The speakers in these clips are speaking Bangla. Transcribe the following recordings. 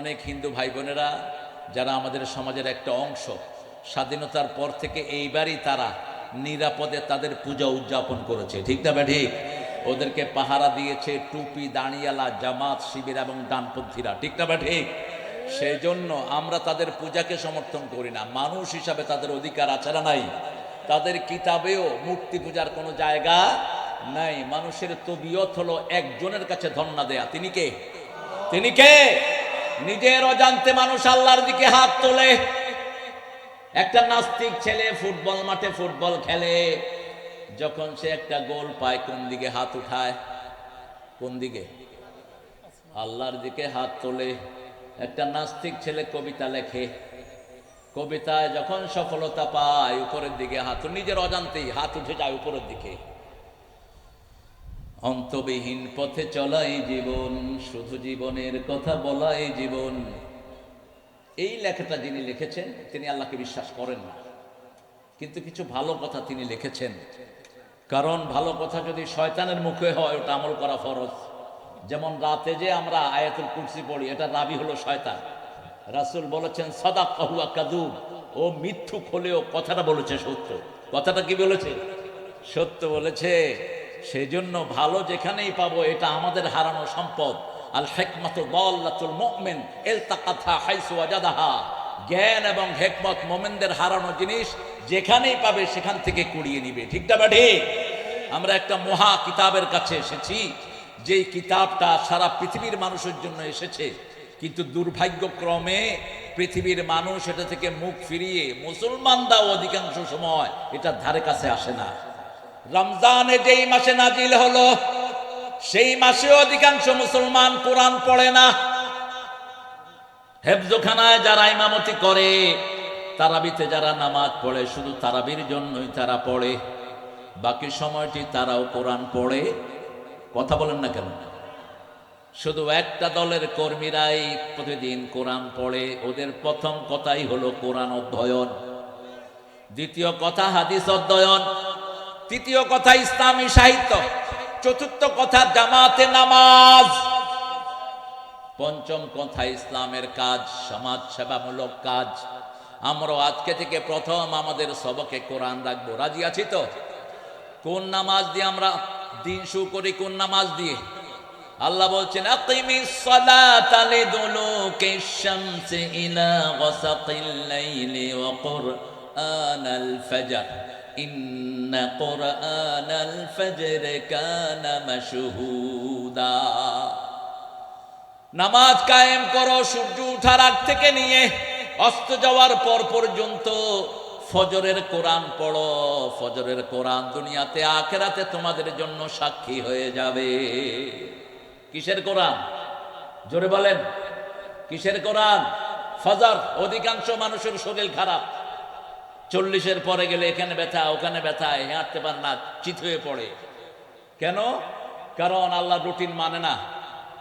অনেক হিন্দু ভাই বোনেরা যারা আমাদের সমাজের একটা অংশ, স্বাধীনতার পর থেকে এইবারই তারা নিরাপদে তাদের পূজা উদযাপন করেছে। ঠিক না ঠিক ওদেরকে পাহারা দিয়েছে টুপি, দাঁড়িয়ালা, জামাত, শিবির এবং ডানপন্থীরা ঠিক না ঠিক সেই জন্য আমরা তাদের পূজাকে সমর্থন করি না। মানুষ হিসাবে তাদের অধিকার না নাই? তাদের কিতাবেও মূর্তি পূজার কোনো জায়গা নাই। মানুষের তবিয়ত হলো একজনের কাছে ধন্না দেয়া। তিনি কে? তিনি কে? নিজের অজান্তে মানুষ আল্লাহর দিকে হাত তোলে। একটা নাস্তিক ছেলে ফুটবল মাঠে ফুটবল খেলে, যখন সে একটা গোল পায়, কোন দিকে হাত উঠায়? কোন দিকে? আল্লাহর দিকে হাত তোলে। একটা নাস্তিক ছেলে কবিতা লেখে। কবিতায় যখন সফলতা পায়, উপরের দিকে হাত, নিজের অজান্তেই হাত উঠে যায় উপরের দিকে। অন্তবিহীন পথে চলাই জীবন, শুধু জীবনের কথা বলাই জীবন। এই লেখাটা যিনি লিখেছেন, তিনি আল্লাহকে বিশ্বাস করেন না। কিন্তু কিছু ভালো কথা তিনি লিখেছেন। কারণ ভালো কথা যদি শয়তানের মুখে হয়, ওটা আমল করা ফরজ। যেমন রাতে যে আমরা আয়াতুল কুরসি পড়ি, এটা রাবি হলো শয়তান। রাসূল বলেছেন সদা কাহুয়া কাদুব। ও মিথ্যুক হলেও কথাটা বলেছে সত্য। কথাটা কি বলেছে? সত্য বলেছে সেই জন্য ভালো যেখানেই পাবো, এটা আমাদের হারানো সম্পদ। আল হেকমত দল্লাতুল মুমিন ইলতাকাথা হাইসু ওয়াজাদাহা। জ্ঞান এবং হেকমত মোমেনদের হারানো জিনিস যেখানেই পাবে, সেখান থেকে কুড়িয়ে নিবে। ঠিকটা বা ঠিক? আমরা একটা মহা কিতাবের কাছে এসেছি, যেই কিতাবটা সারা পৃথিবীর মানুষের জন্য এসেছে। কিন্তু দুর্ভাগ্যক্রমে পৃথিবীর মানুষ এটা থেকে মুখ ফিরিয়ে মুসলমানরাও অধিকাংশ সময় এটা ধারে কাছে আসে না। রমজানে যেই মাসে নাজিল হলো, সেই মাসে অধিকাংশ মুসলমান কোরআন পড়ে না। হেফজোখানায় যারা ইমামতি করে, তারাবিতে যারা নামাজ পড়ে, শুধু তারাবির জন্যই তারা পড়ে। বাকি সময়টি তারাও কোরআন পড়ে। কথা বলেন না কেন? শুধু একটা দলের কর্মীরাই প্রতিদিন কোরআন পড়ে। ওদের প্রথম কথাই হলো কোরআন অধ্যয়ন। দ্বিতীয় কথা, হাদিস অধ্যয়ন। তৃতীয় কথা ইসলামী সাহিত্য। চতুর্থ কথা জামাতে নামাজ। পঞ্চম কথা ইসলামের কাজ সমাজ সেবামূলক কাজ। আমরা আজকে থেকে প্রথম আমাদের সবকে কোরআন রাখব। রাজি আছি তো? কোন নামাজ দিয়ে আমরা দিন শুরু করি, কোন নামাজ দিয়ে? আল্লাহ বলছেন আকিমিস ফজর। ইন্না কুরআনাল ফজর কানা মাশহুদা নামাজ কায়েম করো, সূর্য ওঠার আগ থেকে নিয়ে অস্ত যাওয়ার পর পর্যন্ত ফজরের কোরআন পড়ো। ফজরের কোরআন দুনিয়াতে, আখেরাতে তোমাদের জন্য সাক্ষী হয়ে যাবে। কিসের কোরআন? জোরে বলেন। কিসের কোরআন? ফজর, অধিকাংশ মানুষের শরীর খারাপ। চল্লিশের পরে গেলে এখানে ব্যথা, ওখানে ব্যথা হাঁটতে পার না, চিত হয়ে পড়ে। কেন? কারণ আল্লাহ রুটিন মানে না।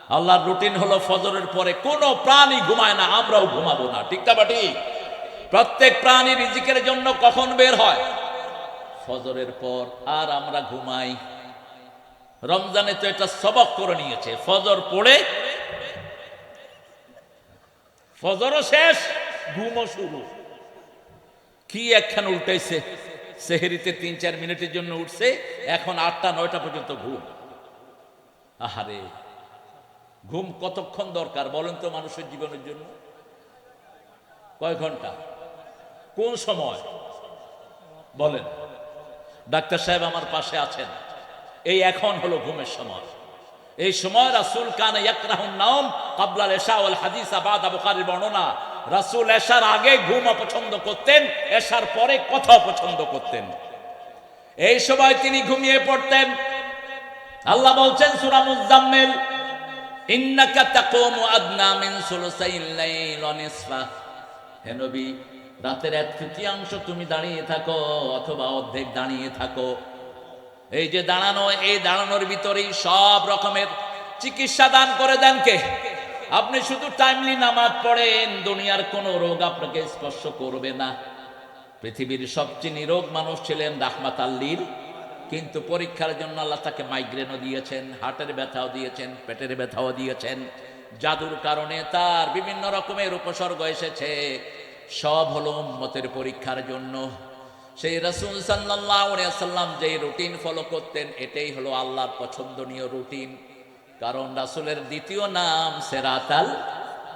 আল্লাহর রুটিন হলো ফজরের পরে কোনো প্রাণী ঘুমায় না, আমরাও ঘুমাবো না। ঠিক ঠিক? প্রত্যেক প্রাণী রিজিকের জন্য কখন বের হয়? ফজরের পর আর আমরা ঘুমাই। রমজানে তো এটা সবক করে নিয়েছে। ফজর পড়ে, ফজরও শেষ, ঘুমও শুরু। কি একখান উল্টাইছে? সেহেরিতে তিন, চার মিনিটের জন্য উঠছে, এখন আটটা, নয়টা পর্যন্ত ঘুম। আহারে, ঘুম কতক্ষণ দরকার বলেন তো মানুষের জীবনের জন্য? কয় ঘণ্টা? কোন সময়? বলেন। ডাক্তার সাহেব আমার পাশে আছেন। এই এখন হলো ঘুমের সময়। এই সময় রাসুল কান ইয়াকরাহুন নাম কাবলাল ওয়াল হাদিস আবাদ বুখারীর বর্ণনা। রাসূল এশার আগে ঘুম অপছন্দ করতেন, এশার পরে কথা অপছন্দ করতেন। এই সময় তিনি ঘুমিয়ে পড়তেন। আল্লাহ বলছেন সূরা মুজাম্মিল ইন্নাকা তাকুমু আদনা সুলুসাইল লাইল ওয়া হে নবী, রাতের এক তৃতীয়াংশ তুমি দাঁড়িয়ে থাকো অথবা অর্ধেক দাঁড়িয়ে থাকো। এই যে দাঁড়ানো দাঁড়ানোর ভিতরেই সব রকমের চিকিৎসা দান করে দেন কে? আপনি শুধু টাইমলি নামাজ পড়েন, দুনিয়ার কোনো রোগ আপনাকে স্পর্শ করবে না। পৃথিবীর সবচেয়ে নিরোগ মানুষ ছিলেন রাহমাত আল্লীর কিন্তু পরীক্ষার জন্য আল্লাহ তাকে মাইগ্রেনও দিয়েছেন হার্টের ব্যথাও দিয়েছেন, পেটের ব্যথাও দিয়েছেন। জাদুর কারণে তার বিভিন্ন রকমের উপসর্গ এসেছে। সব হলো উম্মতের পরীক্ষার জন্য। সেই রসুল সাল্লাহ সাল্লাম যে রুটিন ফলো করতেন, এটাই হলো আল্লাহর পছন্দনীয় রুটিন কারণ রাসুলের দ্বিতীয় নাম সেরাতাল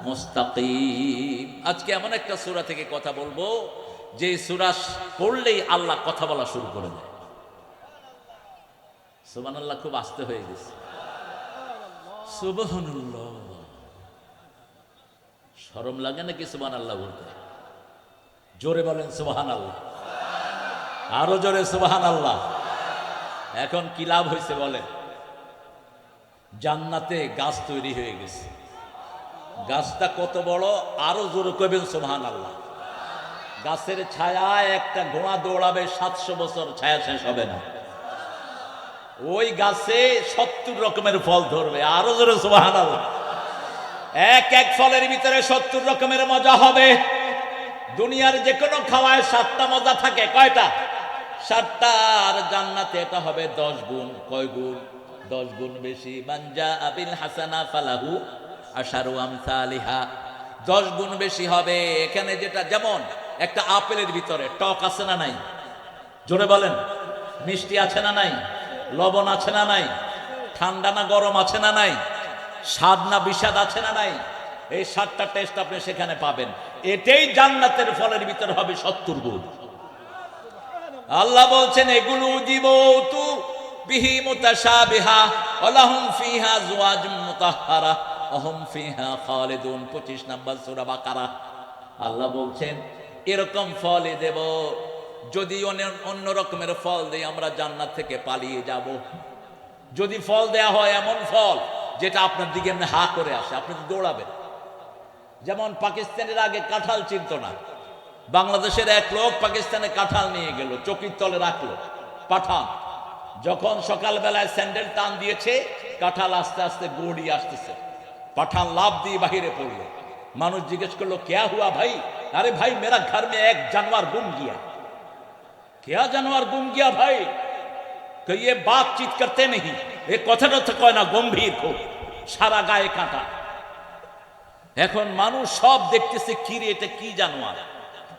মুস্তাকিম। আজকে এমন একটা সুরা থেকে কথা বলব, যে সূরা পড়লেই আল্লাহ কথা বলা শুরু করে দেয়। সুবান আল্লাহ খুব আস্তে হয়ে গেছে। শরম লাগে নাকি সুবান আল্লাহ বলতে? জোরে বলেন সুবাহান আল্লাহ আরও জোরে সুবাহান আল্লাহ এখন কি লাভ হয়েছে বলেন? জান্নাতে গাছ তৈরি হয়ে গেছে। গাছটা কত বড়? আরও জোরে কবেন সুবহান আল্লাহ গাছের ছায়া একটা ঘোড়া দৌড়াবে, সাতশো বছর ছায়া শেষ হবে না। ওই গাছে সত্তর রকমের ফল ধরবে, আরও জোরে সোহান আল্লাহ এক এক ফলের ভিতরে সত্তর রকমের মজা হবে। দুনিয়ার যে কোনো খাওয়ায় সাতটা মজা থাকে, কয়টা? সাতটা, আর জান্নাতে এটা হবে দশ গুণ, কয় গুণ? দশ গুণ বেশি। মানজা আবিল হাসানা ফালাহু আশারু আমসালিহা। দশ গুণ বেশি হবে এখানে যেটা যেমন, একটা আপেলের ভিতরে। টক আছে না নাই? জোরে বলেন। মিষ্টি আছে না নাই? লবণ আছে না নাই? ঠান্ডা না গরম আছে না নাই? স্বাদ না বিষাদ আছে না নাই? এই সাতটা টেস্ট আপনি সেখানে পাবেন। এটাই জান্নাতের ফলের ভিতর হবে সত্তর গুণ। আল্লাহ বলছেন, এগুলো জীব তু বিহি মুতাশাবিহা ওয়ালাহুম ফিহা জুওয়াজুম মুতাহহারা ওহুম ফিহা খালিদুন। 25 নাম্বার সূরা বাকারা। আল্লাহ বলছেন, এরকম দেব, যদি অন্য রকমের ফল দেই আমরা জান্নাত থেকে পালিয়ে যাব। যদি ফল দেয়া হয় এমন ফল, যেটা আপনার দিকে এমনি হা করে আসে, আপনি তো দৌড়াবেন। যেমন পাকিস্তানের আগে কাঁঠাল চিনত না, বাংলাদেশের এক লোক পাকিস্তানে কাঁঠাল নিয়ে গেল, চকির তলে রাখল, পাঠান। যখন সকালবেলায় স্যান্ডেল টান দিয়েছে, কাঁঠাল আস্তে আস্তে গড়ি আসতেছে। পাঠান লাভ দিয়ে বাহিরে পড়ল। মানুষ জিজ্ঞেস করল, কেয়া হুয়া ভাই? আরে ভাই, মেরা ঘর মে এক জানোয়ার গুম গিয়া। কেয়া জানোয়ার গুম গিয়া ভাই? তো ইয়ে বাতচিত করতে নেই এ কথাটা তো কয় না, গম্ভীর খুব। সারা গায়ে কাঁটা। এখন মানুষ সব দেখতেছে কি রে এটা কি জানোয়ার?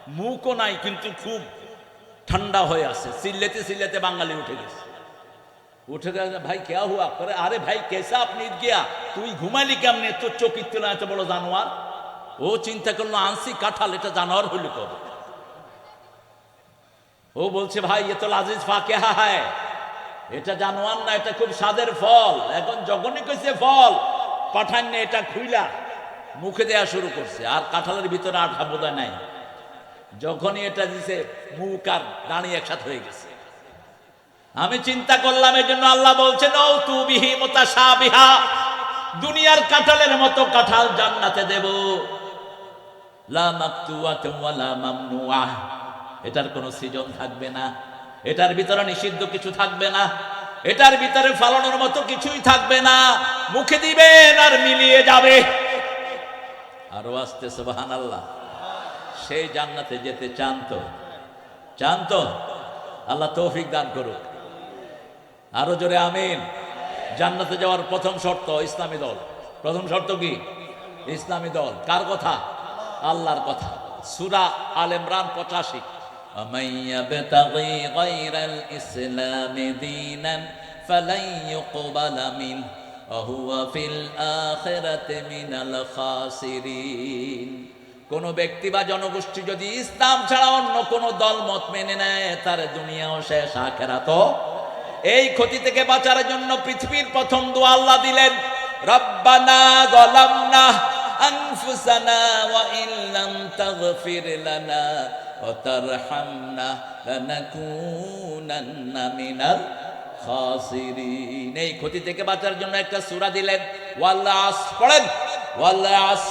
মুখও নাই, কিন্তু খুব ঠান্ডা হয়ে আছে। সিল্লেতে সিল্লেতে বাঙালি উঠে গেছে। উঠে গেছে ভাই কেয়া হুয়া করে আরে ভাই কেসা আপনি গিয়া তুই ঘুমালি কেমনে তোর চকির তুলে এত বড় জানোয়ার ও চিন্তা করল আনসি কাঁঠাল এটা জানোয়ার হইল কবে ও বলছে ভাই এ তো লাজিজ ফাঁকে হা হায় এটা জানোয়ার না এটা খুব স্বাদের ফল এখন যখনই কইছে ফল পাঠান না এটা খুইলা মুখে দেয়া শুরু করছে আর কাঁঠালের ভিতরে আঠা বোধহয় নাই যখনই এটা দিছে মুখ আর দাঁড়িয়ে একসাথে হয়ে গেছে আমি চিন্তা করলাম এই জন্য আল্লাহ বলছেন, ও তু বিহি মোতা বিহা দুনিয়ার কাঁঠালের মতো কাঁঠাল জান্নাতে দেব। লা এটার কোনো সৃজন থাকবে না। এটার ভিতরে নিষিদ্ধ কিছু থাকবে না। এটার ভিতরে ফালানোর মতো কিছুই থাকবে না। মুখে দিবেন আর মিলিয়ে যাবে। আরও আসতে সুবহান আল্লাহ সেই জান্নাতে যেতে চান তো? চান তো? আল্লাহ তৌফিক দান করুক। আরও জোরে আমিন। জান্নাতে যাওয়ার প্রথম শর্ত ইসলামী দল। প্রথম শর্ত কি? ইসলামী দল। কার কথা? আল্লাহর কথা। সুরা আল ইমরান পঁচাশি। কোন ব্যক্তি বা জনগোষ্ঠী যদি ইসলাম ছাড়া অন্য কোন দল মত মেনে নেয়, তার দুনিয়াও শেষ আখেরাত এই ক্ষতি থেকে বাঁচার জন্য পৃথিবীর প্রথম দোয়া আল্লাহ দিলেন, রব্বানা গলামনা আনফুসানা ওয়া ইল্লাম তাগফির লানা ওয়া তারহামনা লানাকুনান্না মিনাল খাসিরিন. এই ক্ষতি থেকে বাঁচার জন্য একটা সূরা দিলেন ওয়াল আস পড়েন ওয়াল আস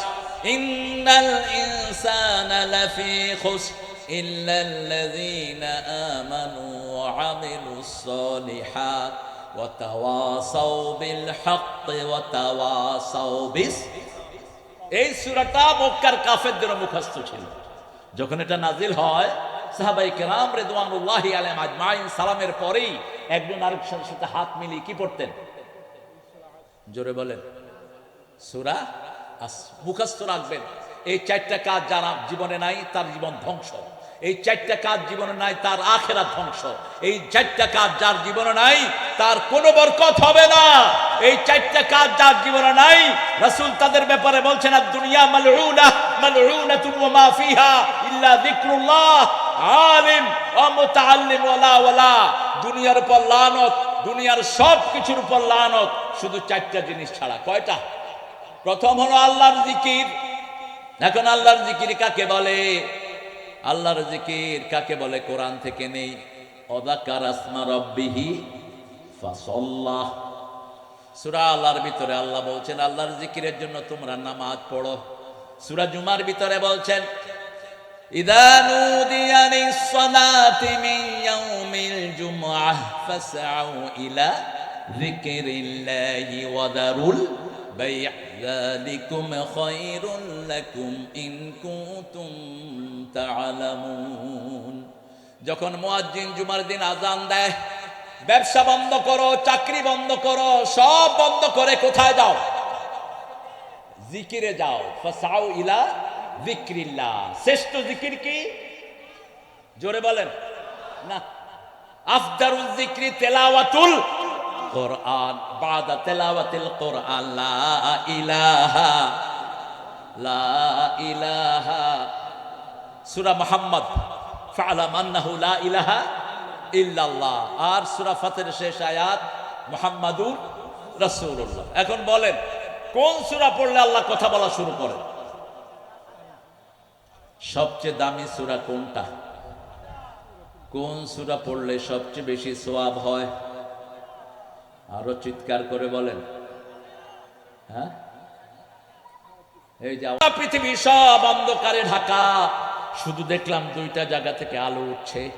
ইন্নাল ইনসানা লাফি খুসর। إلا الذين آمنوا وعملوا الصالحات وتواصوا بالحق وتواصوا বিস এই সূরাটা মক্কার কাফেরদের মুখস্থ ছিল যখন এটা নাজিল হয় সাহাবাই কেরাম রেদওয়ানুল্লাহ আলাইহিম আজমাইন সালামের পরেই একজন আরেকজনের সাথে হাত মিলিয়ে কি পড়তেন জোরে বলেন সূরা আস- মুখস্থ রাখবেন এই চারটা কাজ যারা জীবনে নাই তার জীবন ধ্বংস এই চারটা কাজ জীবনে নাই, তার আখেরা ধ্বংস। এই চারটা কাজ যার জীবনে নাই, তার কোনো বরকত হবে না। এই চারটা কাজ যার জীবনে নাই, রাসূল তাদের ব্যাপারে বলছেন আর দুনিয়া মালউনা, মালউনাতুন ওয়া মা ফিহা ইল্লা যিকরুল্লাহ। আলিম ওয়া মুতাআল্লিম ওয়ালা ওয়ালা। দুনিয়ার উপর লানত, দুনিয়ার সব কিছুর উপর লানত। শুধু চারটা জিনিস ছাড়া কয়টা? প্রথম হলো আল্লাহর জিকির। এখন আল্লাহর জিকির কাকে বলে? আল্লাহর জিকির কাকে বলে কোরআন থেকে নেই অদাকার আসমা রব্বিহি ফাসল্লাহ সূরা আল্লাহর ভিতরে আল্লাহ বলছেন আল্লাহর জিকিরের জন্য তোমরা নামাজ পড়ো সূরা জুমার ভিতরে বলছেন إذا نودي للصلاة من يوم الجمعة فاسعوا إلى ذكر الله وذروا البيع ذلكم خير لكم إن كنتم تعلمون যখন মুয়াজ্জিন জুমার দিন আজান দেয় ব্যবসা বন্ধ করো চাকরি বন্ধ করো সব বন্ধ করে কোথায় যাও জিকিরে যাও ফাসাউ ইলা জিক্রিল্লাহ শ্রেষ্ঠ জিকির কি জোরে বলেন না আফদারুল জিক্রি তেলাওয়াতুল কোরআন, বাদা তেলাওয়াতিল কোরআন, লা ইলাহা লা ইলাহা। সূরা মুহাম্মদ, ফালাম ইলাহা ইল্লাল্লাহ। আর সূরা ফাতির শেষ আয়াত, মুহাম্মাদুর রাসূলুল্লাহ। এখন বলেন, কোন সূরা পড়লে আল্লাহ কথা বলা শুরু করে? সবচেয়ে দামি সূরা কোনটা? কোন সূরা পড়লে সবচেয়ে বেশি সোয়াব হয়? আরও চিৎকার করে বলেন। হ্যাঁ? এই পৃথিবী সব অন্ধকারে ঢাকা। শুধু দেখলাম দুইটা জায়গা থেকে আলো উঠছে।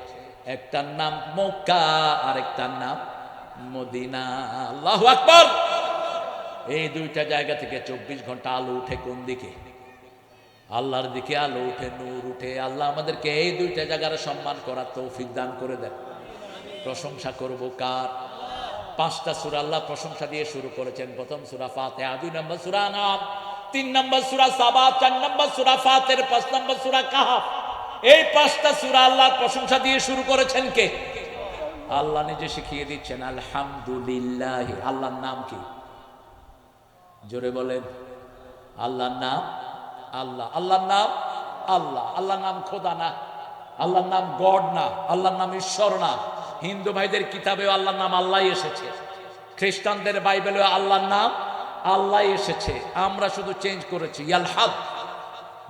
একটার নাম মক্কা আর নাম মদিনা। আল্লাহ আকবর! এই দুইটা জায়গা থেকে চব্বিশ ঘণ্টা আলো উঠে কোন দিকে? আল্লাহর দিকে আলো উঠে, নূর উঠে। আল্লাহ আমাদেরকে এই দুইটা জায়গার সম্মান করার তৌফিক দান করে দেন। প্রশংসা করব কার? পাঁচটা সুরা আল্লাহ প্রশংসা দিয়ে শুরু করেছেন। প্রথম সুরা ফাতে দুই নম্বর সুরা নাম তিন নম্বর সুরা সাবা, চার নম্বর সুরা ফাতের, পাঁচ নম্বর সুরা কাহাফ। এই পাঁচটা সুরা আল্লাহর প্রশংসা দিয়ে শুরু করেছেন কে? আল্লাহ নিজে শিখিয়ে দিচ্ছেন, আলহামদুলিল্লাহ। আল্লাহর নাম কি? জোরে বলেন, আল্লাহর নাম আল্লাহ। আল্লাহর নাম আল্লাহ। আল্লাহর নাম খোদা না। আল্লাহর নাম গড না। আল্লাহর নাম ঈশ্বর না। হিন্দু ভাইদের কিতাবেও আল্লাহর নাম আল্লাহ এসেছে। খ্রিস্টানদের বাইবেলেও আল্লাহর নাম আল্লাহ এসেছে। আমরা শুধু চেঞ্জ করেছি। ইয়ালহাদ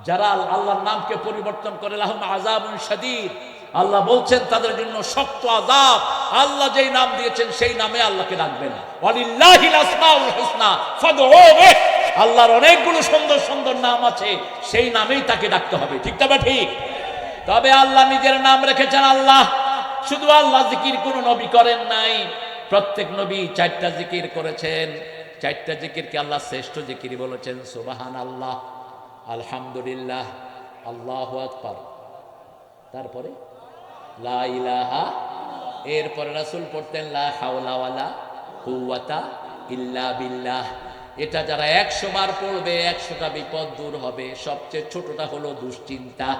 যারা আল্লাহর নামকে পরিবর্তন করে, লাহুম আজাবুন শাদীদ। আল্লাহ বলছেন, তাদের জন্য শক্ত আজাব আল্লাহ যেই নাম দিয়েছেন, সেই নামে আল্লাহকে ডাকবেন। আল্লাহর অনেকগুলো সুন্দর সুন্দর নাম আছে, সেই নামেই তাকে ডাকতে হবে। ঠিক তবে ঠিক? তবে আল্লাহ নিজের নাম রেখেছেন আল্লাহ। শুধু আল্লাহ জিকির কোন নবী করেন নাই। প্রত্যেক নবী চারটা জিকির করেছেন। চারটা জিকিরকে আল্লাহ শ্রেষ্ঠ জিকির বলেছেন। সুবাহান আল্লাহ আলহামদুলিল্লাহ, আল্লাহ আকবার। তারপরে? এরপরে রাসুল পড়তেন, লা হাওলা ওয়ালা কুওয়াতা ইল্লা বিল্লাহ। এটা যারা একশো বার পড়বে, একশোটা বিপদ দূর হবে। সবচেয়ে ছোটটা হলো দুশ্চিন্তা।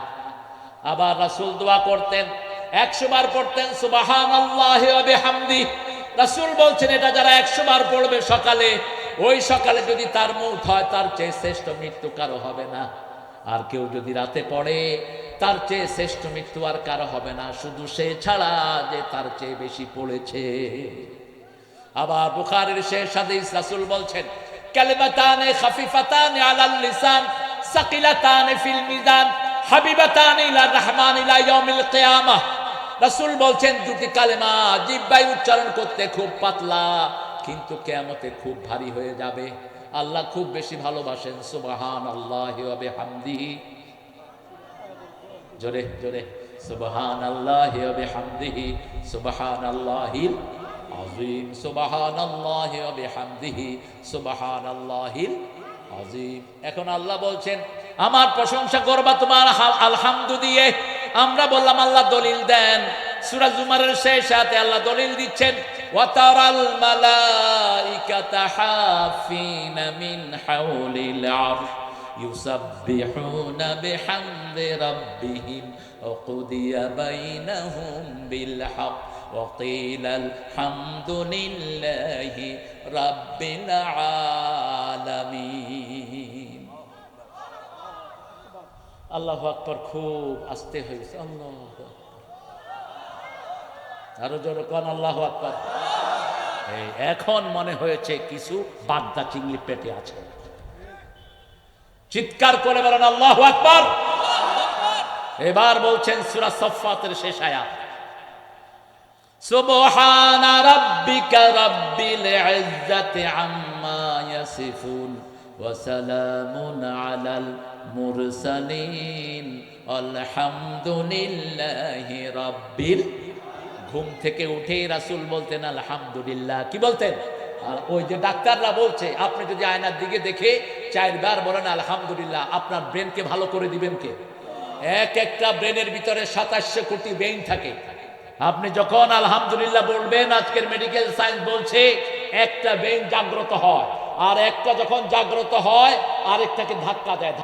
আবার রাসূল দোয়া করতেন একশো বার পড়তেন সুবাহান আল্লাহ হামদি রাসূল বলছেন, এটা যারা একশো বার পড়বে সকালে, ওই সকালে যদি তার মৌত হয়, তার চেয়ে শ্রেষ্ঠ মৃত্যু কারও হবে না। আর কেউ যদি রাতে পড়ে, তার চেয়ে শ্রেষ্ঠ মৃত্যু আর কারও হবে না। শুধু সে ছাড়া যে তার চেয়ে বেশি পড়েছে। আবার বুখারের শেষ হাদিস, রাসুল বলছেন, কালিমাতানে খাফিফাতানে আলাল লিসান, সাকিলাতানে ফিল মিজান, হাবিবাতানে ইলা রহমান ইলা ইয়াউমিল কিয়ামাহ রাসূল বলছেন, দুটি কালেমা জিহ্বায় উচ্চারণ করতে খুব পাতলা, কিন্তু কিয়ামতে খুব ভারী হয়ে যাবে। আল্লাহ খুব বেশি ভালোবাসেন সুবহান আল্লাহ বিহামদিহি। জোরে জোরে সুবহান আল্লাহ বিহামদিহি সুবহান আল্লাহিল আজিম সুবহান আল্লাহ বিহামদিহি সুবহান আল্লাহিল আজিম এখন আল্লাহ বলছেন, আমার প্রশংসা করবা তোমার আলহামদু দিয়ে। আমরা বললাম আল্লাহ দলিল দেন সূরা জুমারের শেষ আয়াতে আল্লাহ দলিল দিচ্ছেন ওয়াতারাল মালাইকাতা হাফিনা মিন হাউলিল আরশ يسبحون بحمد ربهم وقضي بينهم بالحق وقيل الحمد لله رب العالمين আল্লাহ আকবর খুব আস্তে হয়েছে আল্লাহ আরও জোরে কন আল্লাহ আকবর? এখন মনে হয়েছে কিছু বাগদা চিংড়ি পেটে আছে। চিৎকার করে বলেন আল্লাহ আকবর। এবার বলছেন সুরা সফাতের শেষ সুবহান রাব্বিকা রাব্বিল ইজ্জাতি আম্মা ইয়াসিফুন ওয়া সালামুন আলাল মুরসালিন, আলহামদুলিল্লাহি রাব্বিল ঘুম থেকে উঠে রাসূল বলতেন, আলহামদুলিল্লাহ। কি বলতেন? আর ওই যে ডাক্তাররা বলছে, আপনি যদি আয়নার দিকে দেখে চারবার বলেন, আলহামদুলিল্লাহ, আপনার ব্রেনকে ভালো করে দিবেন কে? এক একটা ব্রেনের ভিতরে সাতাশশো কোটি ব্রেন থাকে। আপনি যখন আলহামদুলিল্লাহ বলবেন, আজকের মেডিকেল সায়েন্স বলছে, একটা ব্রেন জাগ্রত হয়। আর একটা যখন জাগ্রত হয়, আরেকটাকে ধাক্কা দেয়।